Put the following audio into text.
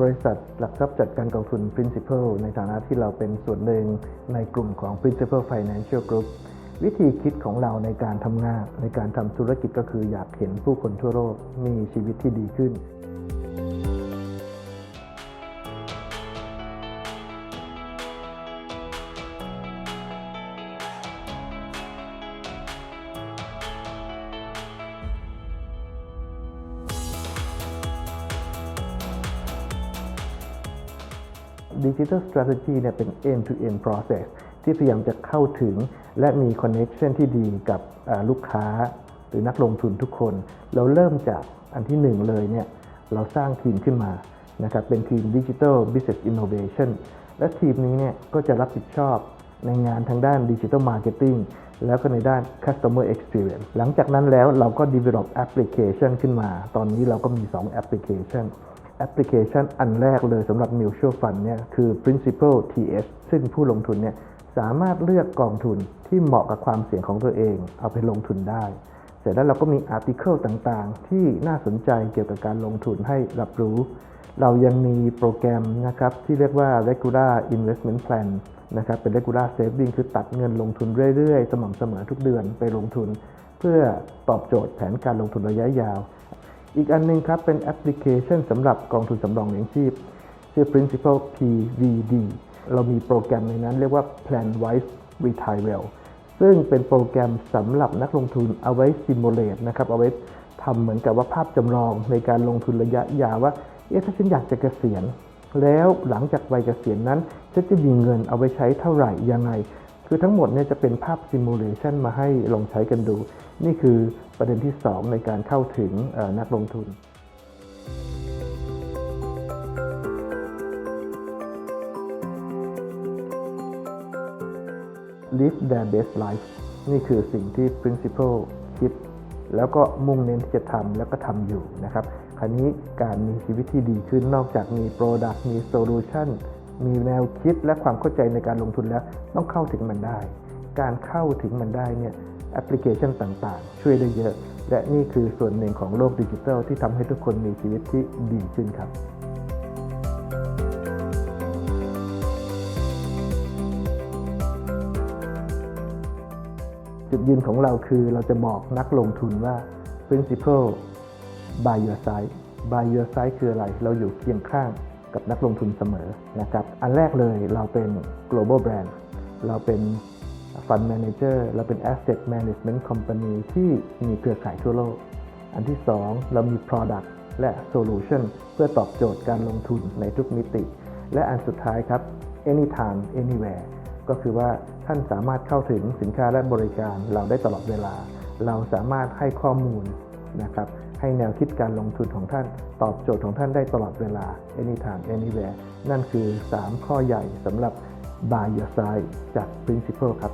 บริษัทหลักทรัพย์จัดการกองทุน Principal ในฐานะที่เราเป็นส่วนหนึ่งในกลุ่มของ Principal Financial Group วิธีคิดของเราในการทำงานในการทำธุรกิจก็คืออยากเห็นผู้คนทั่วโลกมีชีวิตที่ดีขึ้น Digital Strategy เนี่ยเป็น end to end process ที่พยายามจะเข้าถึงและมี connection ที่ดีกับลูกค้า หรือนักลงทุนทุกคน เราเริ่มจากอันที่หนึ่งเลยเนี่ยเราสร้างทีมขึ้นมานะครับเป็นทีม Digital Business Innovation และทีมนี้เนี่ยก็จะรับผิดชอบในงานทางด้าน Digital Marketing แล้วก็ในด้าน Customer Experience หลังจากนั้นแล้วเราก็ develop application ขึ้นมา ตอนนี้เราก็มี 2 application แอปพลิเคชันอันแรกเลยสำหรับ Mutual Fund เนี่ยคือ Principal TS ซึ่งผู้ลงทุนเนี่ยสามารถเลือกกองทุนที่เหมาะกับความเสี่ยงของตัวเอง เอาไปลงทุนได้ เสร็จแล้วเราก็มีอาร์ติเคิลต่างๆ ที่น่าสนใจเกี่ยวกับการลงทุนให้รับรู้ เรายังมีโปรแกรมนะครับที่เรียกว่า regular investment plan นะครับเป็น regular saving คือตัดเงินลงทุนเรื่อยๆ สม่ำเสมอทุกเดือนไปลงทุน เพื่อตอบโจทย์แผนการลงทุนระยะยาว อีกอันหนึงครับเป็นแอปพลิเคชันสำหรับกองทุนสำรองเลี้ยงชีพ ชื่อ Principal PVD เรามีโปรแกรมในนั้นเรียกว่า Plan Wise Retire Well ซึ่งเป็นโปรแกรมสำหรับนักลงทุนเอาไว้ simulate นะครับ เอาไว้ทำเหมือนกับว่าภาพจำลองในการลงทุนระยะยาวว่า เอ๊ะถ้าฉันอยากจะเกษียณ แล้วหลังจากวัยเกษียณนั้นฉันจะมีเงินเอาไว้ใช้เท่าไหร่ยังไง คือทั้งหมดเนี่ยจะเป็นภาพซิมูเลชันมาให้ลองใช้กันดู นี่คือประเด็นที่ 2 ในการเข้าถึงนักลงทุน live their best life นี่คือสิ่งที่ principal คิด แล้วก็มุ่งเน้นที่จะทำแล้วก็ทำอยู่นะครับ คราวนี้การมีชีวิตที่ดีขึ้นนอกจากมี product มี solution มีแนวคิดและความเข้าใจในการลงทุนแล้ว ต้องเข้าถึงมันได้ การเข้าถึงมันได้เนี่ยแอปพลิเคชันต่างๆ ช่วยได้เยอะ และนี่คือส่วนหนึ่งของโลกดิจิทัลที่ทำให้ทุกคนมีชีวิตที่ดีขึ้นครับจุดยืนของเราคือเราจะบอกนักลงทุนว่า principal by your side by your side คืออะไร เราอยู่เคียงข้าง กับนักลงทุนเสมอนะครับ อันแรกเลยเราเป็น global brand เราเป็น fund manager เราเป็น asset management company ที่มีเครือข่ายทั่วโลก อันที่ 2 เรามี product และ solution เพื่อตอบโจทย์การลงทุนในทุกมิติ และอันสุดท้ายครับ anytime anywhere ก็คือว่าท่านสามารถเข้าถึงสินค้าและบริการเราได้ตลอดเวลา เราสามารถให้ข้อมูล นะครับให้แนวคิดการลงทุนของท่าน ตอบโจทย์ของท่านได้ตลอดเวลา anytime anywhere นั่นคือ 3 ข้อใหญ่สำหรับ by your side จาก principle ครับ